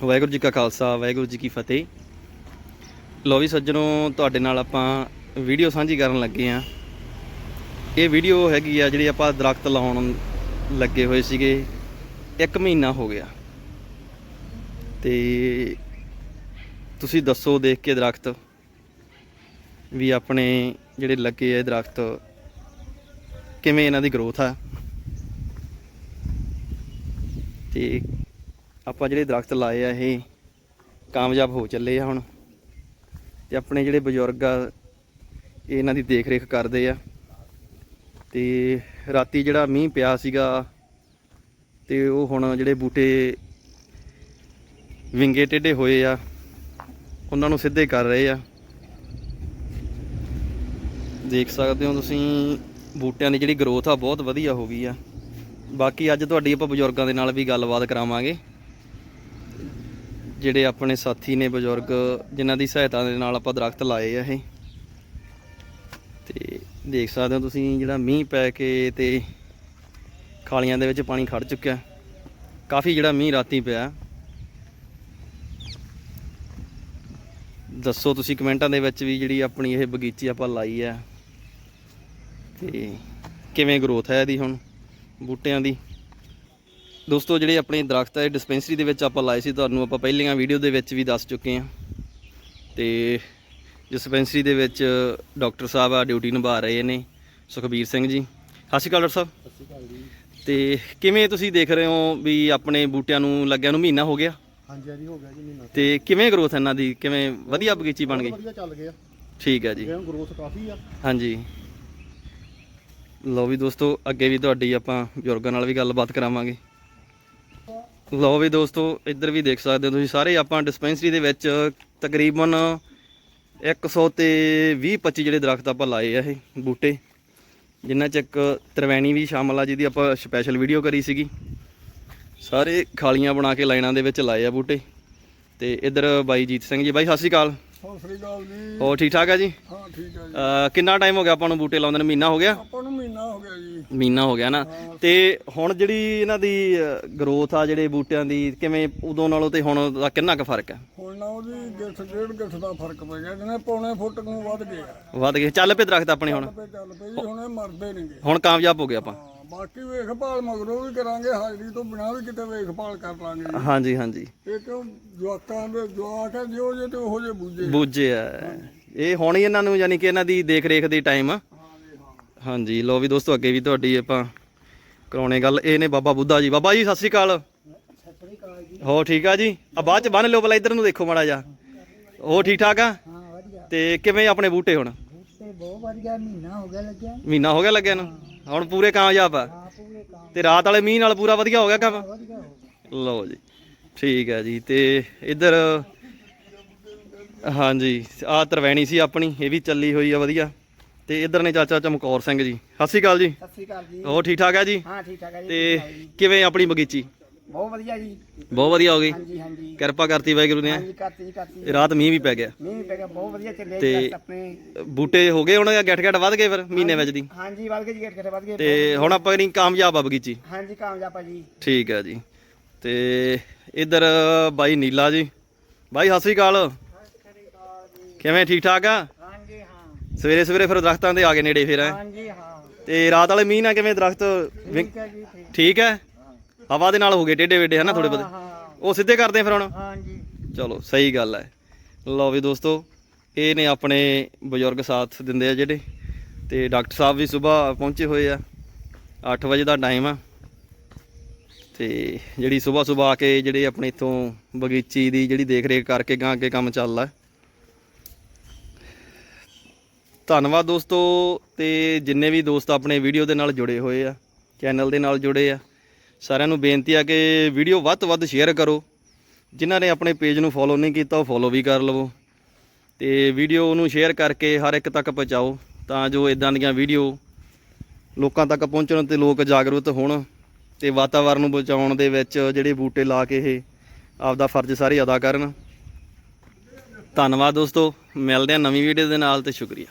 ਵਾਹਿਗੁਰੂ ਜੀ ਕਾ ਖਾਲਸਾ, ਵਾਹਿਗੁਰੂ ਜੀ ਕੀ ਫਤਿਹ। ਲੋ ਵੀ ਸੱਜਣੋ, ਤੁਹਾਡੇ ਨਾਲ ਆਪਾਂ ਵੀਡੀਓ ਸਾਂਝੀ ਕਰਨ ਲੱਗੇ ਆ ਇਹ ਵੀਡੀਓ ਹੈਗੀ ਆ ਜਿਹੜੀ ਆਪਾਂ ਦਰਖਤ ਲਾਉਣ ਲੱਗੇ ਹੋਏ ਸੀਗੇ, ਇੱਕ ਮਹੀਨਾ ਹੋ ਗਿਆ। ਤੇ ਤੁਸੀਂ ਦੱਸੋ ਦੇਖ ਕੇ ਦਰਖਤ ਵੀ ਆਪਣੇ ਜਿਹੜੇ ਲੱਗੇ ਆ ਇਹ ਦਰਖਤ, ਕਿਵੇਂ ਇਹਨਾਂ ਦੀ ਗਰੋਥ ਆ। ਤੇ ਆਪਾਂ ਜਿਹੜੇ ਦਰਖਤ ਲਾਏ ਆ, ਇਹ ਕਾਮਯਾਬ ਹੋ ਚੱਲੇ ਆ ਹੁਣ। ਤੇ ਆਪਣੇ ਜਿਹੜੇ ਬਜ਼ੁਰਗ ਆ, ਇਹ ਇਹਨਾਂ ਦੀ ਦੇਖ ਰੇਖ ਕਰਦੇ ਆ। ਤੇ ਰਾਤੀ ਜਿਹੜਾ ਮੀਂਹ ਪਿਆ ਸੀਗਾ, ਤੇ ਉਹ ਹੁਣ ਜਿਹੜੇ ਬੂਟੇ ਵਿੰਗੇ ਟੇਢੇ ਹੋਏ ਆ, ਉਹਨਾਂ ਨੂੰ ਸਿੱਧੇ ਕਰ ਰਹੇ ਆ। ਦੇਖ ਸਕਦੇ ਹੋ ਤੁਸੀਂ, ਬੂਟਿਆਂ ਦੀ ਜਿਹੜੀ ਗਰੋਥ ਆ, ਬਹੁਤ ਵਧੀਆ ਹੋ ਗਈ ਆ। ਬਾਕੀ ਅੱਜ ਤੁਹਾਡੀ ਆਪਾਂ ਬਜ਼ੁਰਗਾਂ ਦੇ ਨਾਲ ਵੀ ਗੱਲਬਾਤ ਕਰਾਵਾਂਗੇ। ਜਿਹੜੇ ਆਪਣੇ ਸਾਥੀ ਨੇ ਬਜ਼ੁਰਗ, ਜਿਨ੍ਹਾਂ ਦੀ ਸਹਾਇਤਾ ਦੇ ਨਾਲ ਆਪਾਂ ਦਰਖਤ ਲਾਏ ਆ ਇਹ। ਤੇ ਦੇਖ ਸਕਦੇ ਹੋ ਤੁਸੀਂ ਜਿਹੜਾ ਮੀਂਹ ਪੈ ਕੇ ਤੇ ਖਾਲੀਆਂ ਦੇ ਵਿੱਚ ਪਾਣੀ ਖੜ ਚੁੱਕਿਆ। ਕਾਫੀ ਜਿਹੜਾ ਮੀਂਹ ਰਾਤੀ ਪਿਆ। ਦੱਸੋ ਤੁਸੀਂ ਕਮੈਂਟਾਂ ਦੇ ਵਿੱਚ ਵੀ ਜਿਹੜੀ ਆਪਣੀ ਇਹ ਬਗੀਚੀ ਆਪਾਂ ਲਾਈ ਆ। ਤੇ ਕਿਵੇਂ ਗਰੋਥ ਹੈ ਇਹਦੀ ਹੁਣ ਬੂਟਿਆਂ ਦੀ? ਦੋਸਤੋ ਜਿਹੜੇ ਆਪਣੇ ਦਰਖਤ ਹੈ ਡਿਸਪੈਂਸਰੀ ਦੇ ਵਿੱਚ ਆਪਾਂ ਲਾਏ ਸੀ ਤੁਹਾਨੂੰ ਆਪਾਂ ਪਹਿਲੀਆਂ ਵੀਡੀਓ ਦੇ ਵਿੱਚ ਵੀ ਦੱਸ ਚੁੱਕੇ ਹਾਂ। ਤੇ ਡਿਸਪੈਂਸਰੀ ਦੇ ਵਿੱਚ ਡਾਕਟਰ ਸਾਹਿਬ ਆ ਡਿਊਟੀ ਨਿਭਾ ਰਹੇ ਨੇ ਸੁਖਬੀਰ ਸਿੰਘ ਜੀ। ਸਤਿ ਸ਼੍ਰੀ ਅਕਾਲ ਡਾਕਟਰ ਸਾਹਿਬ। ਸਤਿ ਸ਼੍ਰੀ ਅਕਾਲ ਜੀ। ਤੇ ਕਿਵੇਂ ਤੁਸੀਂ ਦੇਖ ਰਹੇ ਹੋ ਵੀ ਆਪਣੇ ਬੂਟਿਆਂ ਨੂੰ ਲੱਗਿਆ ਨੂੰ ਮਹੀਨਾ ਹੋ ਗਿਆ? ਹਾਂਜੀ ਹਾਂਜੀ ਹੋ ਗਿਆ ਜੀ ਮਹੀਨਾ। ਤੇ ਕਿਵੇਂ ਗਰੋਥ ਇਹਨਾਂ ਦੀ? ਕਿਵੇਂ ਵਧੀਆ ਬਗੀਚੀ ਬਣ ਗਈ? ਵਧੀਆ ਚੱਲ ਗਿਆ। ਠੀਕ ਹੈ ਜੀ। ਇਹਨਾਂ ਗਰੋਥ ਕਾਫੀ ਆ। ਹਾਂਜੀ। ਲਓ ਵੀ ਦੋਸਤੋ ਅੱਗੇ ਵੀ ਤੁਹਾਡੀ ਆਪਾਂ ਬਜ਼ੁਰਗਾਂ ਨਾਲ ਵੀ ਗੱਲਬਾਤ ਕਰਾਵਾਂਗੇ। ਲਓ ਵੀ ਦੋਸਤੋ, ਇੱਧਰ ਵੀ ਦੇਖ ਸਕਦੇ ਹੋ ਤੁਸੀਂ ਸਾਰੇ, ਆਪਾਂ ਡਿਸਪੈਂਸਰੀ ਦੇ ਵਿੱਚ ਤਕਰੀਬਨ 100 ਤੇ 20 25 ਜਿਹੜੇ ਦਰਖਤ ਆਪਾਂ ਲਾਏ ਆ ਇਹ ਬੂਟੇ। ਜਿਨ੍ਹਾਂ ਚ ਇੱਕ ਤਰਵੈਣੀ ਵੀ ਸ਼ਾਮਲ ਆ, ਜਿਹਦੀ ਆਪਾਂ ਸਪੈਸ਼ਲ ਵੀਡੀਓ ਕਰੀ ਸੀਗੀ। ਸਾਰੇ ਖਾਲੀਆਂ ਬਣਾ ਕੇ ਲਾਈਨਾਂ ਦੇ ਵਿੱਚ ਲਾਏ ਆ ਬੂਟੇ। ਤੇ ਇੱਧਰ ਬਾਈ ਜੀਤ ਸਿੰਘ ਜੀ, ਬਾਈ, ਸਤਿ ਸ਼੍ਰੀ ਅਕਾਲ। ਸਤਿ ਸ਼੍ਰੀ ਅਕਾਲ ਜੀ। ਹੋਰ ਠੀਕ ਠਾਕ ਆ ਜੀ? ਹਾਂ ਠੀਕ ਆ ਜੀ। ਅਹ ਕਿੰਨਾ ਟਾਈਮ ਹੋ ਗਿਆ ਆਪਾਂ ਨੂੰ ਬੂਟੇ ਲਾਉਂਦੇ ਨੂੰ ਮਹੀਨਾ ਹੋ ਗਿਆ? ਆਪਾਂ ਨੂੰ ਮਹੀਨਾ ਹੋ ਗਿਆ ਜੀ। ਮਹੀਨਾ ਹੋ ਗਿਆ ਨਾ। ਤੇ ਹੁਣ ਜਿਹੜੀ ਇਹਨਾਂ ਦੀ ਗਰੋਥ ਆ ਜਿਹੜੇ ਬੂਟਿਆਂ ਦੀ ਕਿਵੇਂ ਉਦੋਂ ਨਾਲੋਂ ਤੇ ਹੁਣ ਦਾ ਕਿੰਨਾ ਕੁ ਫ਼ਰਕ ਹੈ ਹੁਣ ਨਾ ਉਹਦੀ ਗਿੱਠ ਡੇਢ ਗਿੱਠ ਦਾ ਫ਼ਰਕ ਪੈ ਗਿਆ। ਜਿਹਨੇ ਪੌਣੇ ਫੁੱਟ ਨੂੰ ਵੱਧ ਗਿਆ। ਵੱਧ ਗਏ ਚੱਲ ਪਏ ਦਰਖਤ ਆਪਣੇ ਹੁਣ। ਚੱਲ ਪਈ ਜੀ ਹੁਣ ਇਹ ਮਰਦੇ ਨਹੀਂਗੇ ਹੁਣ ਕਾਮਯਾਬ ਹੋ ਗਏ ਆਪਾਂ। ਹਾਂ। ਬਾਕੀ ਵੇਖਭਾਲ ਮਗਰੋਂ ਵੀ ਕਰਾਂਗੇ ਹਾਜ਼ਰੀ ਤੋਂ ਬਿਨਾਂ ਵੀ ਕਿਤੇ ਵੇਖਭਾਲ ਕਰ ਲਾਂਗੇ ਜੀ। ਹਾਂਜੀ ਹਾਂਜੀ। ਇਹ ਕਿਉਂ ਜਵਾਕਾਂ ਦੇ ਜਵਾਕ ਆ ਜਿਉ ਜੇ ਤੇ ਉਹੋ ਜੇ ਬੂਝੇ ਬੂਝੇ ਆ। ਇਹ ਹੁਣ ਹੀ ਇਹਨਾਂ ਨੂੰ ਯਾਨੀ ਕਿ ਇਹਨਾਂ ਦੀ ਦੇਖ ਰੇਖ ਦੀ ਟਾਈਮ ਹਾਂ ਜੀ ਹਾਂ। ਹਾਂਜੀ ਲੋ ਵੀ ਦੋਸਤੋ ਅੱਗੇ ਵੀ ਤੁਹਾਡੀ ਆਪਾਂ ਕਰਾਉਣੇ ਗੱਲ। ਇਹ ਨੇ ਬਾਬਾ ਬੁੱਧਾ ਜੀ। ਬਾਬਾ ਜੀ ਸਤਿ ਸ੍ਰੀ ਅਕਾਲ। ਸਤਿ ਸ਼੍ਰੀ ਅਕਾਲ ਜੀ ਹੋ ਠੀਕ ਆ ਜੀ? ਆ ਬਾਅਦ ਚ ਬੰਨ ਲਿਓ ਪਹਿਲਾਂ ਇੱਧਰ ਨੂੰ ਦੇਖੋ ਮਾੜਾ ਜਾ ਹੋ ਠੀਕ ਠਾਕ ਆ? ਹਾਂ ਵਧੀਆ। ਤੇ ਕਿਵੇਂ ਆਪਣੇ ਬੂਟੇ ਹੁਣ? ਬੂਟੇ ਬਹੁਤ ਵਧੀਆ ਮਹੀਨਾ ਹੋ ਗਿਆ ਲੱਗਿਆ। ਮਹੀਨਾ ਹੋ ਗਿਆ ਲੱਗਿਆ ਨੂੰ ਹੁਣ ਪੂਰੇ ਕਾਮਯਾਬ ਆ। ਹਾਂ ਪੂਰੇ ਕੰਮ ਤੇ ਰਾਤ ਵਾਲੇ ਮੀਂਹ ਨਾਲ ਪੂਰਾ ਵਧੀਆ ਹੋ ਗਿਆ ਕੰਮ? ਵਧੀਆ ਹੋ ਲਓ ਜੀ ਠੀਕ ਹੈ ਜੀ ਤੇ ਇੱਧਰ ਹਾਂਜੀ ਆ ਤਰਵੈਣੀ ਸੀ ਆਪਣੀ ਇਹ ਵੀ ਚੱਲੀ ਹੋਈ ਆ ਵਧੀਆ। ਤੇ ਇੱਧਰ ਨੇ ਚਾਚਾ ਚਮਕੌਰ ਸਿੰਘ ਜੀ। ਸਤਿ ਸ਼੍ਰੀ ਅਕਾਲ ਜੀ। ਸਤਿ ਸ਼੍ਰੀ ਅਕਾਲ ਜੀ। ਹੋਰ ਠੀਕ ਠਾਕ ਆ ਜੀ? ਹਾਂ ਠੀਕ ਠਾਕ ਹੈ ਜੀ ਤੇ ਕਿਵੇਂ ਆਪਣੀ ਬਗੀਚੀ? ਬਹੁਤ ਵਧੀਆ ਜੀ। ਬਹੁਤ ਵਧੀਆ ਹੋ ਗਈ। ਹਾਂਜੀ ਹਾਂਜੀ। ਕਿਰਪਾ ਕਰਤੀ ਵਾਹਿਗੁਰੂ ਨੇ। ਹਾਂਜੀ ਕਰਤੀ ਜੀ ਕਰਤੀ ਰਾਤ ਮੀਂਹ ਵੀ ਪੈ ਗਿਆ। ਮੀਂਹ ਪੈ ਗਿਆ ਬਹੁਤ ਵਧੀਆ ਚੱਲਿਆ ਤੇ- ਜੀ ਆਪਣੇ। ਬੂਟੇ ਹੋ ਗਏ ਹੁਣ ਗੱਠ ਗੱਠ ਵੱਧ ਗਏ ਫਿਰ ਮਹੀਨੇ ਵਿੱਚ ਦੀ। ਹਾਂਜੀ ਵੱਧ ਗਏ ਜੀ ਗੇਟ ਵੱਧ ਗਏ। ਤੇ ਹੁਣ ਆਪਾਂ ਨਹੀਂ ਕਾਮਯਾਬ ਆ ਬਗੀਚੀ। ਹਾਂਜੀ ਕਾਮਯਾਬ ਆ ਜੀ। ਠੀਕ ਹੈ ਜੀ। ਤੇ ਇੱਧਰ ਬਾਈ ਨੀਲਾ ਜੀ। ਬਾਈ ਸਤਿ ਸ਼੍ਰੀ ਅਕਾਲ। ਕਿਵੇਂ ਠੀਕ ਠਾਕ ਆ? ਹਾਂਜੀ ਹਾਂ। ਸਵੇਰੇ ਸਵੇਰੇ ਫਿਰ ਦਰਖਤਾਂ ਦੇ ਆ ਗਏ ਨੇੜੇ ਫਿਰ ਹੈਂ? ਹਾਂਜੀ ਹਾਂ। ਤੇ ਰਾਤ ਵਾਲੇ ਮੀਂਹ ਨਾਲ ਕਿਵੇਂ ਦਰਖਤ ਠੀਕ ਹੈ ਜੀ ਠੀਕ। ਹੈ ਹਵਾ ਦੇ ਨਾਲ ਹੋ ਗਏ ਟੇਡੇ ਵੇਡੇ ਹਨਾ ਥੋੜੇ ਬਹੁਤੇ? ਹਾਂ ਉਹ ਸਿੱਧੇ ਕਰਦੇ ਆ ਫਿਰ ਹੁਣ? ਹਾਂਜੀ। ਚਲੋ ਸਹੀ ਗੱਲ ਹੈ। ਲਓ ਵੀ ਦੋਸਤੋ ਇਹ ਨੇ ਆਪਣੇ ਬਜ਼ੁਰਗ ਸਾਥ ਦਿੰਦੇ ਆ ਜਿਹੜੇ ਤੇ ਡਾਕਟਰ ਸਾਹਿਬ ਵੀ ਸਵੇਰ ਪਹੁੰਚੇ ਹੋਏ ਆ। 8 ਵਜੇ ਦਾ ਟਾਈਮ ਆ। ਤੇ ਜਿਹੜੀ ਸਵੇਰ ਸਵੇਰ ਆ ਕੇ ਜਿਹੜੇ ਆਪਣੇ ਇਥੋਂ ਬਗੀਚੀ ਦੀ ਜਿਹੜੀ ਦੇਖ ਰੇਖ ਕਰਕੇ ਗਾਂ ਅੱਗੇ ਕੰਮ ਚੱਲਦਾ। ਧੰਨਵਾਦ ਦੋਸਤੋ ਤੇ ਜਿੰਨੇ ਵੀ ਦੋਸਤ ਆਪਣੇ ਵੀਡੀਓ ਦੇ ਨਾਲ ਜੁੜੇ ਹੋਏ ਆ ਚੈਨਲ ਦੇ ਨਾਲ ਜੁੜੇ ਆ ਸਾਰਿਆਂ ਨੂੰ ਬੇਨਤੀ ਆ ਕਿ ਵੀਡੀਓ ਵੱਧ ਤੋਂ ਵੱਧ ਸ਼ੇਅਰ ਕਰੋ। ਜਿਨ੍ਹਾਂ ਨੇ ਆਪਣੇ ਪੇਜ ਨੂੰ ਫੋਲੋ ਨਹੀਂ ਕੀਤਾ, ਉਹ ਫੋਲੋ ਵੀ ਕਰ ਲਵੋ। ਤੇ ਵੀਡੀਓ ਨੂੰ ਸ਼ੇਅਰ ਕਰਕੇ ਹਰ ਇੱਕ ਤੱਕ ਪਹੁੰਚਾਓ, ਤਾਂ ਜੋ ਇਦਾਂ ਦੀਆਂ ਵੀਡੀਓ ਲੋਕਾਂ ਤੱਕ ਪਹੁੰਚਣ ਤੇ ਲੋਕ ਜਾਗਰੂਕ ਹੋਣ ਤੇ ਵਾਤਾਵਰਨ ਨੂੰ ਬਚਾਉਣ ਦੇ ਵਿੱਚ ਜਿਹੜੇ ਬੂਟੇ ਲਾ ਕੇ ਇਹ ਆਪਦਾ ਫਰਜ਼ ਸਾਰੇ ਅਦਾ ਕਰਨ। ਧੰਨਵਾਦ ਦੋਸਤੋ, ਮਿਲਦੇ ਹਾਂ ਨਵੀਂ ਵੀਡੀਓ ਦੇ ਨਾਲ ਤੇ ਸ਼ੁਕਰੀਆ।